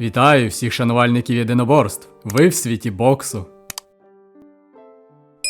Вітаю всіх шанувальників єдиноборств. Ви в світі боксу.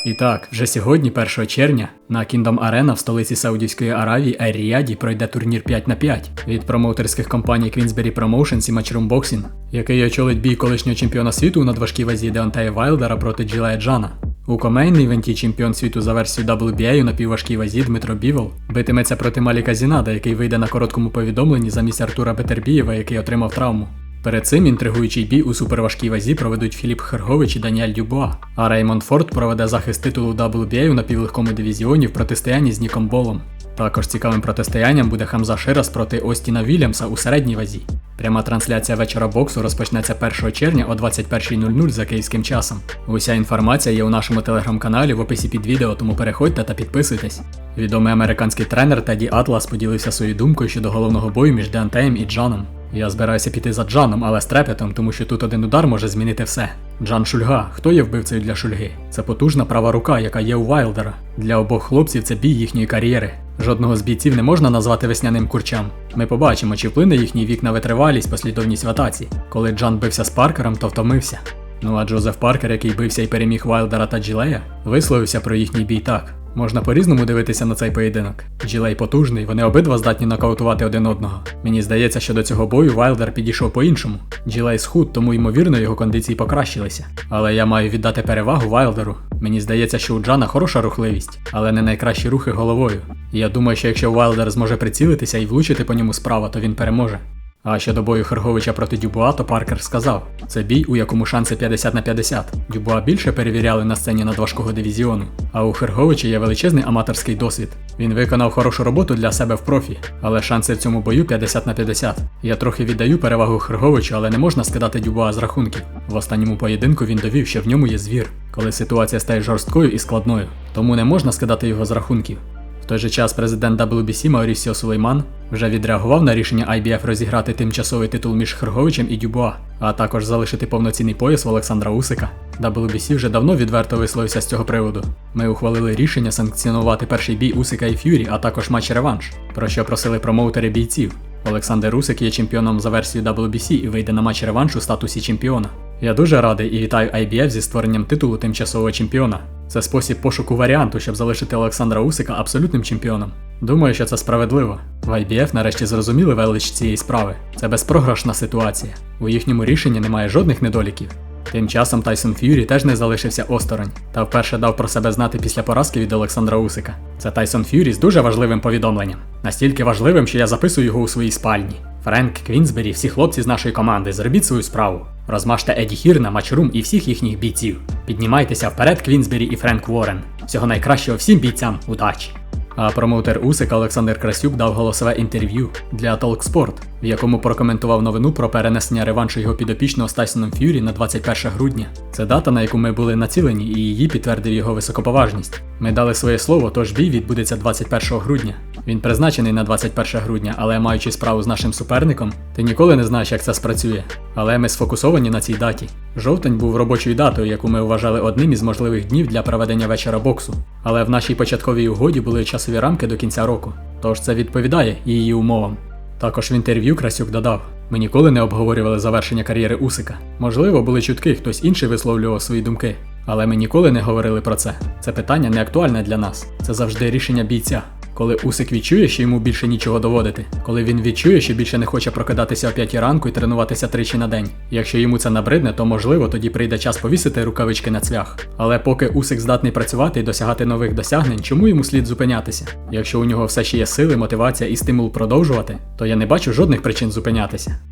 І так, вже сьогодні, 1 червня, на Kingdom Arena в столиці Саудівської Аравії Ер-Ріаді пройде турнір 5 на 5 від промоутерських компаній Queensberry Promotions і Matchroom Boxing, який очолить бій колишнього чемпіона світу у надважкій вазі Деонтея Вайлдера проти Джилея Джана. У комейній івенті чемпіон світу за версією WBA у напівважкій вазі Дмитро Бівол битиметься проти Маліка Зінада, який вийде на короткому повідомленні замість Артура Бетербієва, який отримав травму. Перед цим інтригуючий бій у суперважкій вазі проведуть Філіп Хергович і Даніель Дюбуа, а Реймонд Форд проведе захист титулу WBA у напівлегкому дивізіоні в протистоянні з Ніком Болом. Також цікавим протистоянням буде Хамза Ширас проти Остіна Вільямса у середній вазі. Пряма трансляція вечора боксу розпочнеться 1 червня о 21.00 за київським часом. Уся інформація є у нашому телеграм-каналі в описі під відео, тому переходьте та підписуйтесь. Відомий американський тренер Теді Атлас поділився своєю думкою щодо головного бою між Деантеєм і Джаном. Я збираюся піти за Джаном, але з трепетом, тому що тут один удар може змінити все. Джан Шульга, хто є вбивцею для Шульги? Це потужна права рука, яка є у Вайлдера. Для обох хлопців це бій їхньої кар'єри. Жодного з бійців не можна назвати весняним курчам. Ми побачимо, чи вплине їхній вік на витривалість, послідовність в атаці. Коли Джан бився з Паркером, то втомився. Ну а Джозеф Паркер, який бився і переміг Вайлдера та Джилея, висловився про їхній бій так. Можна по-різному дивитися на цей поєдинок. Джилей потужний, вони обидва здатні нокаутувати один одного. Мені здається, що до цього бою Вайлдер підійшов по-іншому. Джилей схуд, тому ймовірно його кондиції покращилися. Але я маю віддати перевагу Вайлдеру. Мені здається, що у Джана хороша рухливість, але не найкращі рухи головою. Я думаю, що якщо Вайлдер зможе прицілитися і влучити по ньому справа, то він переможе. А щодо бою Херговича проти Дюбуа, то Паркер сказав: це бій, у якому шанси 50 на 50. Дюбуа більше перевіряли на сцені надважкого дивізіону. А у Херговича є величезний аматорський досвід. Він виконав хорошу роботу для себе в профі, але шанси в цьому бою 50 на 50. Я трохи віддаю перевагу Херговичу, але не можна скидати Дюбуа з рахунків. В останньому поєдинку він довів, що в ньому є звір, коли ситуація стає жорсткою і складною. Тому не можна скидати його з рахунків. В той же час президент WBC Маурісіо Сулейман вже відреагував на рішення IBF розіграти тимчасовий титул між Херговичем і Дюбуа, а також залишити повноцінний пояс в Олександра Усика. WBC вже давно відверто висловився з цього приводу. Ми ухвалили рішення санкціонувати перший бій Усика і Ф'юрі, а також матч-реванш, про що просили промоутери бійців. Олександр Усик є чемпіоном за версією WBC і вийде на матч реванш у статусі чемпіона. Я дуже радий і вітаю IBF зі створенням титулу тимчасового чемпіона. Це спосіб пошуку варіанту, щоб залишити Олександра Усика абсолютним чемпіоном. Думаю, що це справедливо. В IBF нарешті зрозуміли велич цієї справи. Це безпрограшна ситуація. У їхньому рішенні немає жодних недоліків. Тим часом Тайсон Ф'юрі теж не залишився осторонь та вперше дав про себе знати після поразки від Олександра Усика. Це Тайсон Ф'юрі з дуже важливим повідомленням. Настільки важливим, що я записую його у своїй спальні. Френк Квінсбері, всі хлопці з нашої команди, зробіть свою справу. Розмажте Еді Хірна, Матчрум і всіх їхніх бійців. Піднімайтеся вперед, Квінсбері і Френк Уоррен. Всього найкращого всім бійцям, удачі! А промоутер Усика Олександр Красюк дав голосове інтерв'ю для Talksport, в якому прокоментував новину про перенесення реваншу його підопічного з Ф'юрі на 21 грудня. Це дата, на яку ми були націлені, і її підтвердив його високоповажність. Ми дали своє слово, тож бій відбудеться 21 грудня. Він призначений на 21 грудня, але маючи справу з нашим суперником, ти ніколи не знаєш, як це спрацює. Але ми сфокусовані на цій даті. Жовтень був робочою датою, яку ми вважали одним із можливих днів для проведення вечора боксу. Але в нашій початковій угоді були часові рамки до кінця року, тож це відповідає її умовам. Також в інтерв'ю Красюк додав: ми ніколи не обговорювали завершення кар'єри Усика. Можливо, були чутки, хтось інший висловлював свої думки. Але ми ніколи не говорили про це. Це питання не актуальне для нас. Це завжди рішення бійця. Коли Усик відчує, що йому більше нічого доводити, коли він відчує, що більше не хоче прокидатися о 5 ранку і тренуватися тричі на день. Якщо йому це набридне, то можливо тоді прийде час повісити рукавички на цвях. Але поки Усик здатний працювати і досягати нових досягнень, чому йому слід зупинятися? Якщо у нього все ще є сили, мотивація і стимул продовжувати, то я не бачу жодних причин зупинятися.